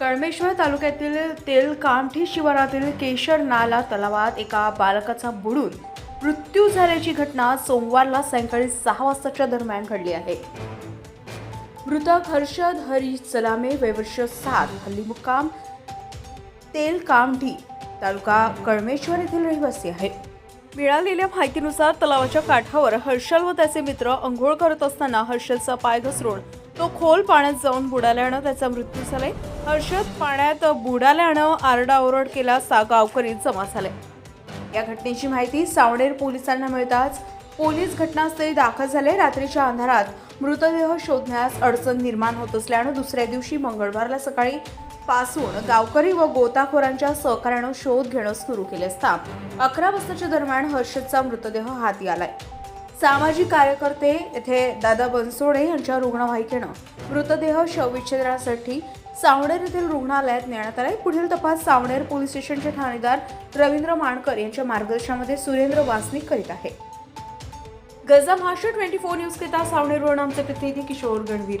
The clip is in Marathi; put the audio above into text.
कळमेश्वर तालुक्यातील तेलकामठी शिवारातील केशर नाला तलावात एका बालकाचा बुडून मृत्यू झाल्याची घटना सोमवारला सायंकाळी सहा वाजताच्या दरम्यान घडली आहे. मृतक हर्षद हरी सलामे वैवर्ष सात हल्ली मुक्काम तेलकामठी तालुका कळमेश्वर येथील रहिवासी आहे. मिळालेल्या माहितीनुसार तलावाच्या काठावर हर्षल व त्याचे मित्र अंघोळ करत असताना हर्षलचा पाय घसरून तो खोल पाण्यात जाऊन बुडाल्यानं त्याचा मृत्यू झालाय. हर्षद पाण्यात बुडाल्यानं आरडाओरड केला सा गावकरी जमा झाले. या घटनेची माहिती सावनेर पोलिसांना मिळताच पोलीस घटनास्थळी दाखल झाले. रात्रीच्या अंधारात मृतदेह शोधण्यास अडचण निर्माण होत असल्यानं दुसऱ्या दिवशी मंगळवारला सकाळी पासून गावकरी व गोताखोरांच्या सहकार्यानं शोध घेणं सुरू केले असता अकरा वाजताच्या दरम्यान हर्षदचा मृतदेह हाती आलाय. सामाजिक कार्यकर्ते येथे दादा बनसोडे यांच्या रुग्णवाहिकेनं मृतदेह शवविच्छेदनासाठी सावणेर येथील रुग्णालयात नेण्यात आलाय. पुढील तपास सावणेर पोलीस स्टेशनचे ठाणेदार रवींद्र माणकर यांच्या मार्गदर्शनामध्ये सुरेंद्र वासनिक करीत आहे. गजा महाराष्ट्र ट्वेंटी फोर न्यूज करिता सावणेरवरून आमचे प्रतिनिधी किशोर गणवीर.